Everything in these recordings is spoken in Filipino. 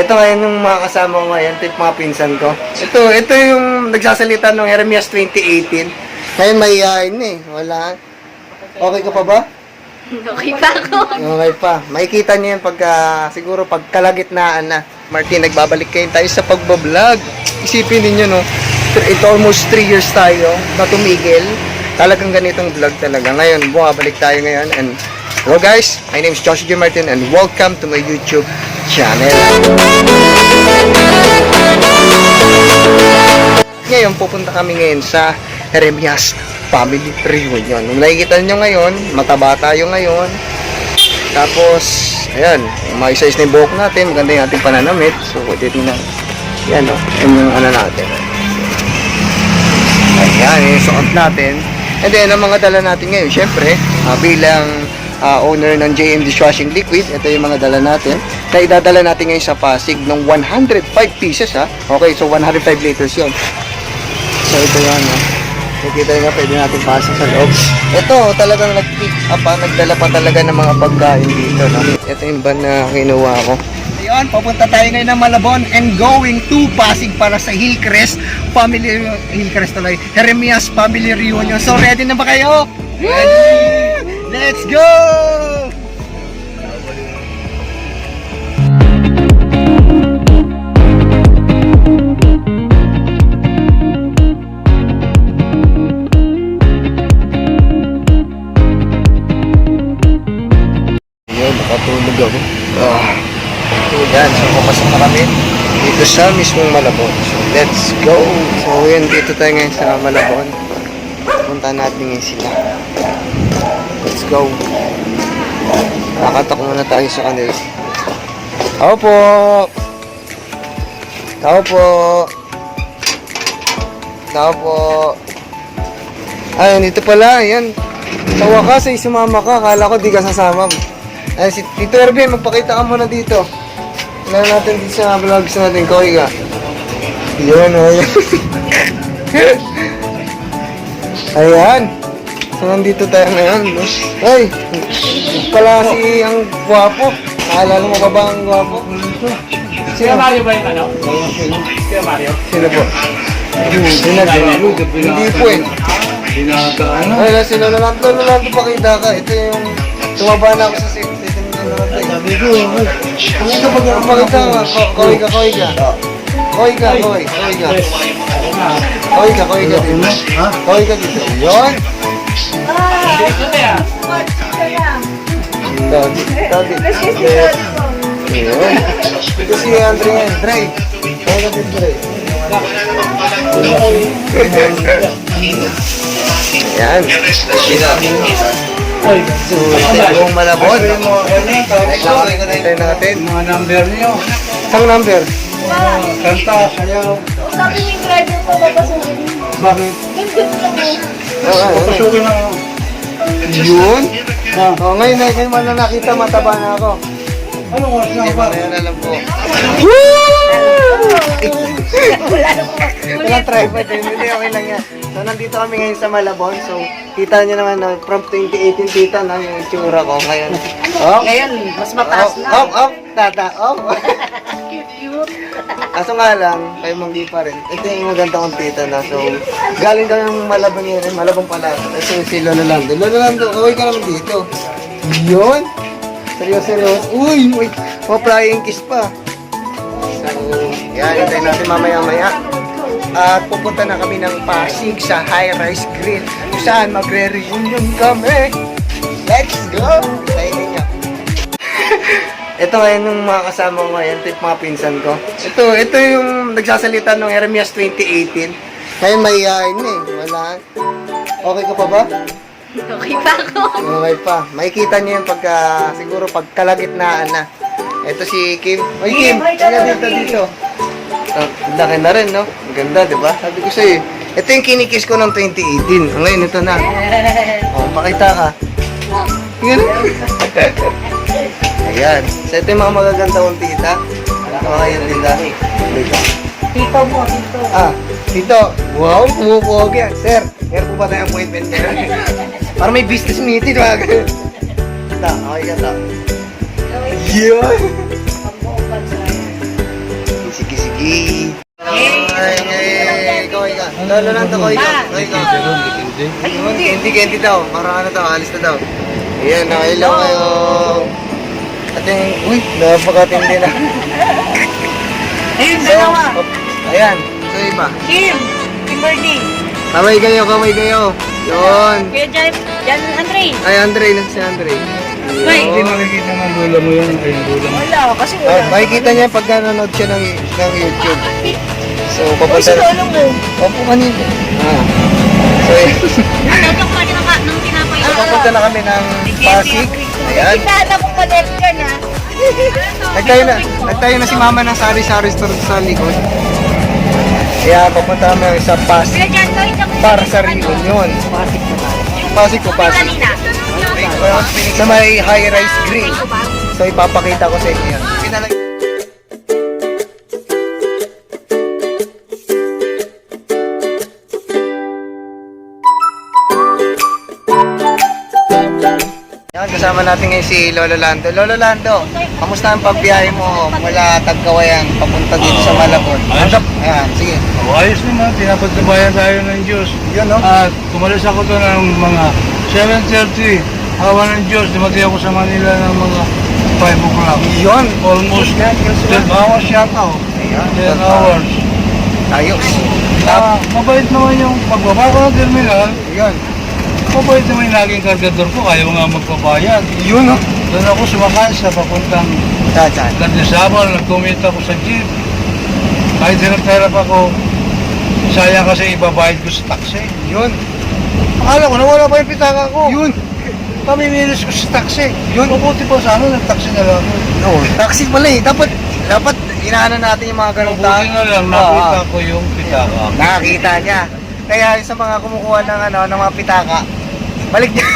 ito ngayon yung mga kasama ko ngayon, ito yung mga pinsan ko. Ito, ito yung nagsasalita ng Jeremias 2018. Ngayon may yain eh, wala. Okay ka pa ba? Okay pa ako. Okay pa. Makikita niyo yan pagka, siguro pag kalagitnaan na. Martin, nagbabalik kayo tayo sa pagbablog. Isipin niyo no, ito almost 3 years tayo na tumigil. Talagang ganitong vlog talaga. Ngayon, bumabalik tayo ngayon. And hello guys, my name is Joshua J. Martin and welcome to my YouTube channel. Ngayon, pupunta kami ngayon sa Jeremias Family Reunion. Kung nakikita nyo ngayon, mataba tayo ngayon. Tapos, ayan, maisa-is na yung buhok natin. Maganda yung ating pananamit. So, dito na. Yan, o. Yan yung ano natin. Ayan, yung suot natin. And then, ang mga dala natin ngayon, syempre, ah, bilang ah, owner ng JM Dishwashing Liquid, ito yung mga dala natin, na idadala natin ngayon sa Pasig ng 105 pieces, ha? Okay, so 105 liters yon So, ito yan, ha? Nakikita nyo nga, pwede natin pasok sa loob. Ito, talagang nag-pick up, ha? Nagdala pa talaga ng mga pagkain dito, no? Ito yung van na kinuha ko. Ayun, papunta tayo ngayon ng Malabon and going to Pasig para sa Hillcrest Family Hillcrest tuloy. Jeremias Family Reunion. So ready na ba kayo? Ready! Let's go! Ayun, nakatulog ako. Ah. Yan, so papasok na kami dito sa mismong Malabon. So, let's go! So, yun, dito tayo ngayon sa Malabon. Punta natin ngayon sila. Go! Nakatak muna tayo sa kanila. Tao po! Tao po! Tao po! Ayun, dito pala, yan. Sa wakas ay sumama ka. Akala ko di ka sasama. Ay, si Tito Erwin, magpakita ka muna dito. Tingnan natin dito sa vlogs natin. Koy ka. Yun, oh. Yun. Ayan. So, nandito tayo ngayon. no? Ay, pala si ang gwapo. Naalala mo ba ba ang gwapo? Sino Sino? Mario ba yung ano? Sino Mario? Sino po? Sino po? Hindi po eh. Ano? Ay, na sino na lang to, na lang to pakita ka. Ito yung tumaba na ako sa safety. Ito lang to. Sabi ko, Kung ito pag pakita ka, ko- koy ka, koy ka. Koy ka, koy, koy ka. Koy ka, koy ka dito. Koy ka dito. Yun. Dodi, dodi. Yun. Ito si Andre ngayon. Dre. Koy ka Dre. Yan. So, ito yung na yung natin. Mga number niyo. Isang number. Kanta, sayaw. Sabi ni driver ko papasukin. Bakit? Ganda lang eh. Oo, ano, ano. Pasukin lang ako. Yun. Ah, Oh, ngayon kayo man na nakita mataba na ako. Ano oras na Hindi ba? Ngayon alam ko. Wala. Walang tripod eh. Hindi, okay lang yan. So, nandito kami ngayon sa Malabon. So, kita nyo naman na from 2018 kita na yung itsura ko ngayon. Oh, Ngayon, mas mataas na. Up, up, tata, up. Cute. Kaso nga lang, kayo manggi pa rin. Ito yung maganda kong tita na. So, galing kami ng Malabon yun. eh, Malabon pala. Ito yung si Lolo Lando. Lolo Lando, kaway ka naman dito. Yun. Seryoso, seryoso. Uy, wait. Mga flying kiss pa. So, yan. Hintayin natin mamaya-maya. At pupunta na kami ng Pasig sa High Rise Grill. Saan magre-reunion kami. Let's go! Hintayin. Ito ngayon yung mga kasama ko ngayon, ito yung mga pinsan ko. Ito, ito yung nagsasalita ng Jeremias 2018. Ngayon may yain eh, wala. Okay ka pa ba? Okay pa ako. Okay pa. Makikita niyo yung pagka, siguro pag kalagitnaan na. Ito si Kim. Oy Kim, kaya dito dito. Oh, ang laki na rin, no? Ang ganda, di ba? Sabi ko sa'yo, ito yung kinikiss ko ng 2018. Ngayon, ito na. Oh, makita ka. Yan. So ito yung mga magaganda kong tita. Oh, yan Linda. Linda. Tito mo, tito. Ah, tito. Wow, kumukuhog yan. Sir, meron po ba tayong appointment ngayon? Para may business meeting. Wag. Tita, okay ka ta. Yun. Sige, sige. Lalo lang to, koy ka. Koy ka. Hindi, hindi, hindi daw. Para ano daw, alis na daw. Ayan, nakailaw kayo. At yung, uy, napakatindi na. Ayun, So, dalawa. oh, ayan, so iba. Kim. Kimberly. Kamay kayo, kamay kayo. Yun. Kuya Jan, Jan Andre. Ay, Andre, nasa si Andre. Wait. Hindi makikita ng lula mo yung lula mo. Wala, kasi Ah, wala. makikita niya pag nanonood siya ng, ng YouTube. So, Uy, papunta si lolo mo. Opo, kanina. Ah. So, yun. Ano itong pwede na nung tinapay so, papunta na kami ng Pasig. Ayan. Kita mo connection ha. Nagtayo na, nagtayo na si mama ng sari-sari store sa likod. Kaya papunta kami sa Pasig. Para sa reunion. Pasig po, Pasig. Sa may high-rise green. So, ipapakita ko sa inyo yan. Pinalag- kasama natin ngayon si Lolo Lando. Lolo Lando, kamusta ang pagbiyahe mo mula Tagkawayan papunta dito sa Malabon? Ayos. Ayan, sige. Oh, ayos naman, pinapagtabayan tayo ng Diyos. Yun, no? At kumalis ako doon ng mga 7.30. Hawa ng Diyos, dumating ako sa Manila ng mga 5 o'clock. Yun. Almost 10 hours yata. oh. Ayan, 10 hours. Ayos. Ah, mabait naman yung pagbaba ko ng terminal. Yun. Mabait naman yung naging kargador ko, ayaw nga magpabayad. Yun, no? Doon ako sumakay sa papuntang Saan? Landesabal, nagkumita ako sa jeep. Kahit hirap-hirap ako, sayang kasi ibabayad ko sa taxi. Yun. Akala ko, nawala pa yung pitaka ko. Yun. Pamimilis ko sa taxi. Yun, mabuti pa sa ano, nag-taxi na lang. No, taxi pala eh. Dapat, dapat inaano natin yung mga ganong Mabuti na lang, nakita ko yung pitaka. Nakakita niya. Kaya yung sa mga kumukuha ng ano, ng mga pitaka, balik niya.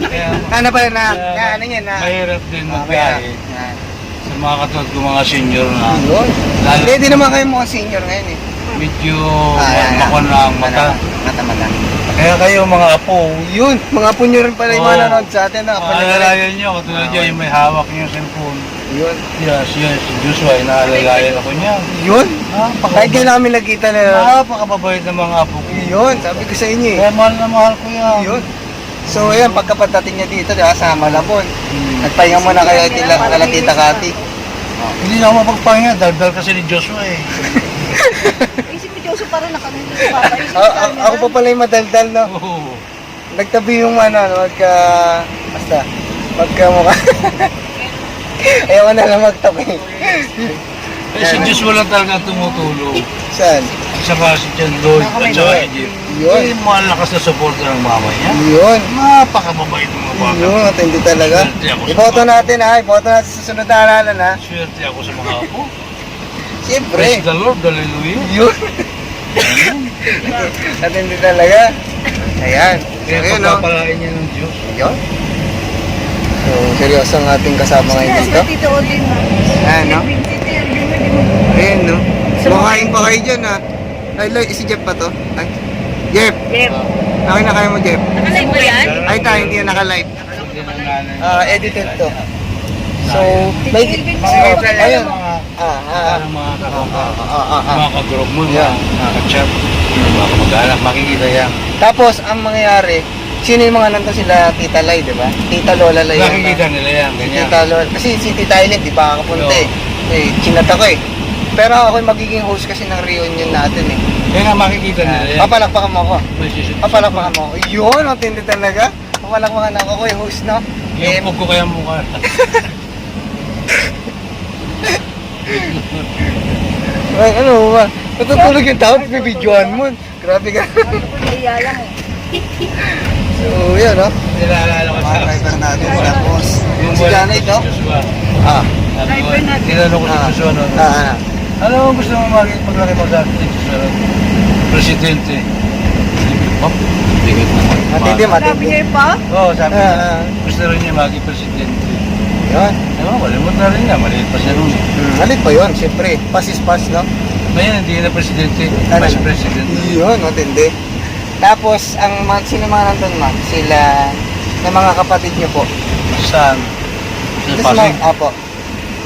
Kaya, ano pala na, kaya na ano yan na. mahirap din Ah, magbiyahe. Yan. Sa mga katulad ko mga senior na Yun. Lalo- Hindi, di naman kayo mukhang senior ngayon eh. medyo Ah, makon na ang mata. Mata, mata. Kaya kayo mga apo, Yun, mga punyo rin pala yung mga Oo. nanonood sa atin. No? Maalalayan nyo, katulad Ah, niya yung may hawak niyo yung cellphone. Yun. Yes, yes, si Joshua, inaalalayan ako niya. Yun. Napaka- Kahit kailan kami nagkita na. Napakababait ng mga apo ko. Yun, sabi ko sa inyo eh. Kaya mahal na mahal ko yan. Yun. So, ayan, pagkapadating niya dito, di ba, sa Malabon. Hmm. Nagpahinga muna kayo tila, kala tita Kati. Hindi na ako mapagpahinga, daldal kasi ni Joshua eh. Isip ni Joseph parang nakamili si Papa. Isip A- a- ako pa pala yung madaldal, no? Oo. Nagtabi yung ano, ano, magka... Basta, magka mukha. Ayaw ko na lang magtabi. Eh, si Joshua lang talaga tumutulong. Saan? Saka si John Lloyd at saka si Jeff. Yun. Eh, malakas na suporta ng mama niya. Yun. Napakababait ng mga bata. Yun, matindi talaga. Swerte ako sa Iboto mga- natin ha, iboto natin sa sunod na halalan ha. Swerte ako sa mga apo. Siyempre. Praise the Lord, hallelujah. Yun. Matindi talaga. Ayan. So, Kaya yun, pagpapalain niya ng Diyos. Yun. So, seryoso ang ating kasama ngayon dito. Ayan, no? Ayan, no? Kumakain pa kayo dyan, ha? Ay, Lloyd, si Jeff pa to? Ay, Jeff! Jeff. Okay na kayo mo, Jeff? Nakalive ba yan? Ay, tayo, hindi na naka-live. Ah, edited to. So, may... Ayun. Ah, ah, ah. mga. Ah, ah, ah, ah. Mga kagroup mo, mga mga kachat, mga kamag-anak, makikita yan. Tapos, ang mangyayari, sino yung mga nandun sila, Tita Lai, di ba? Tita Lola Lai. Nakikita nila yan, Si ganyan. Tita Lola. Kasi si Tita Eileen, di pa kakapunta eh. Eh, chinat ako eh. Pero ako yung magiging host kasi ng reunion natin eh. Kaya nga makikita nila yan. Papalakpakan mo ako. Susunod. Papalakpakan mo ako. Yun, ang tindi talaga. Papalakpakan ako ako yung host, no? Eh, Yung pug ko kaya mukha. ay, ano ba? Natutulog yung tao, bibidyohan mo. Grabe ka. Kaya lang eh. So, yun, no? Nilalala ko Mga driver natin, tapos. Yung Si si no? Ah. Sabi Driver natin. tinanong ko si Ah, Joshua noon. ah, ah. Ano mo gusto mo maging paglaki mo sa? Presidente. Oh, tingin naman. Matindi, Sabi matindi. niya pa? Oo, sabi Ah, niya. ah. Gusto rin niya maging presidente. Yun. Ano, malimot na rin niya. Maliit pa siya noon. Hmm, halit pa yun, siyempre. Pass is pass, no? Ngayon, hindi na presidente. Ano? Vice president. Yun, matindi. Tapos, ang mga, sino mga nandun, ma? Sila, ng mga kapatid niyo po. Saan? Sa Tapos Pasig. mga, apo.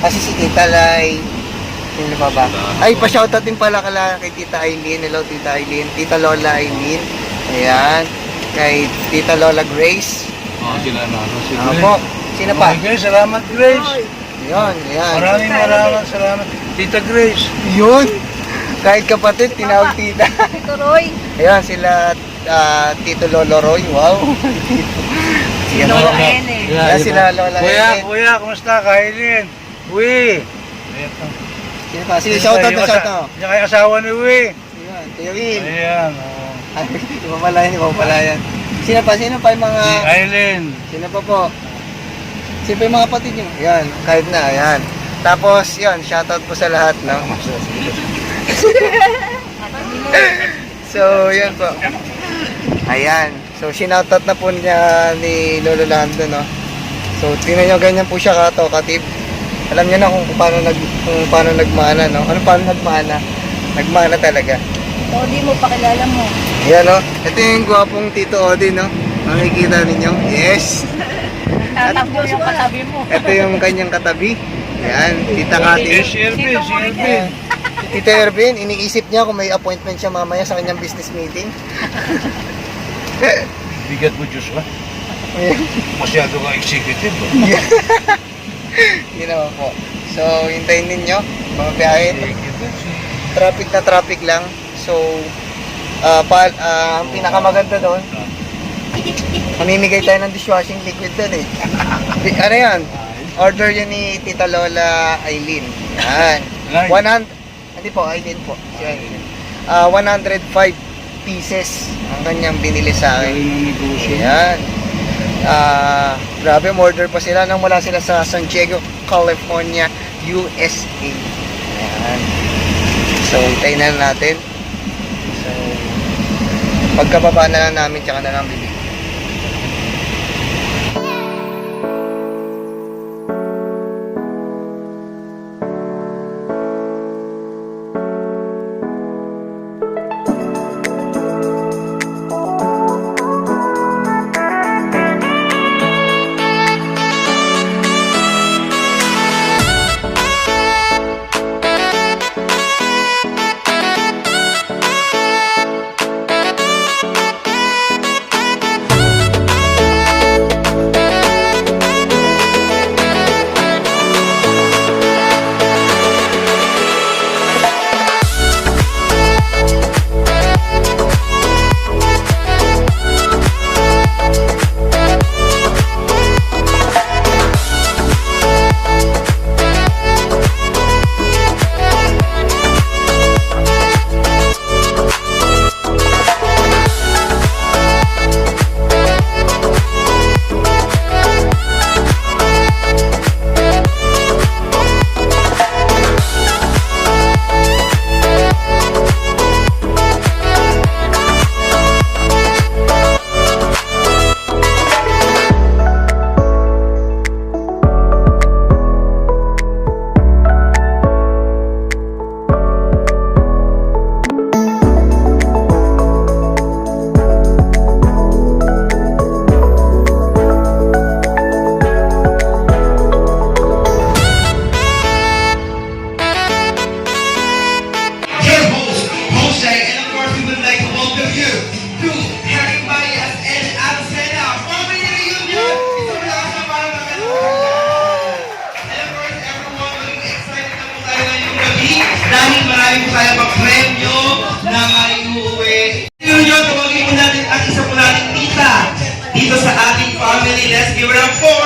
Kasi si Tita Lai, Sino pa ba? Ay, pa-shoutout din pala kala kay Tita Eileen. Hello, Tita Eileen. Tita Lola Eileen. Ayan. Kay Tita Lola Grace. Oh, sila na. ano, Si Ako Grace. po. Sino pa? Okay, salamat Grace. Yun, ayan. Maraming maraming salamat. Tita Grace. Yun. Kahit kapatid, tinawag tita. Ito, Roy. Ayan, sila ah, Tito Lolo Roy. Wow. Yan Lola. Ene. Yan sila Lola Kuya, Ene. kuya, kumusta? Kailin. Uy. Sino pa? Sige, shoutout na shoutout. Yan kay asawa ni Uy. Ayan, Kuya Will. Ayan. oh. Ay, iba pala yan, iba pala yan. Sino pa? Sino pa yung mga... Si Aileen. Sino pa po? Sino pa yung mga kapatid nyo? Ayan, kahit na, ayan. Tapos, yun, shoutout po sa lahat, no? So, yan po. Ayan. So, sinoutout na po niya ni Lolo Lando, no? So, tingnan nyo, ganyan po siya ka-talkative. Alam niyo na kung paano nag kung paano nagmana, no? Ano paano nagmana? Nagmana talaga. O, di mo, pakilala mo. Ayan, no? Ito yung gwapong Tito Odi, no? Makikita ninyo. Yes! Tatakbo yung katabi mo. Ito yung kanyang katabi. Ayan, Tita Kati. Si Ervin, si. Tita Ervin, iniisip niya kung may appointment siya mamaya sa kanyang business meeting. Bigat mo, Diyos ka. Masyado ka executive. Yun naman po. So, hintayin ninyo. Mga biyahe. Traffic na traffic lang. So, ah pa, ah, ang pinakamaganda doon, mamimigay tayo ng dishwashing liquid doon eh. Ano yan? Order yun ni Tita Lola Eileen. Yan. Line. 100, hindi po, Eileen po. Si Eileen. Ah, 105 pieces ang kanyang binili sa akin. Ayan. Ah, grabe, order pa sila nang wala sila sa San Diego, California, USA. Ayan. So, hintayin na natin. So, pagkababa na lang namin, tsaka na lang bibig. Marami po tayo mga premyo na ay uuwi. Reunion, tawagin po natin ang isa po natin tita dito sa ating family. Let's give it up for!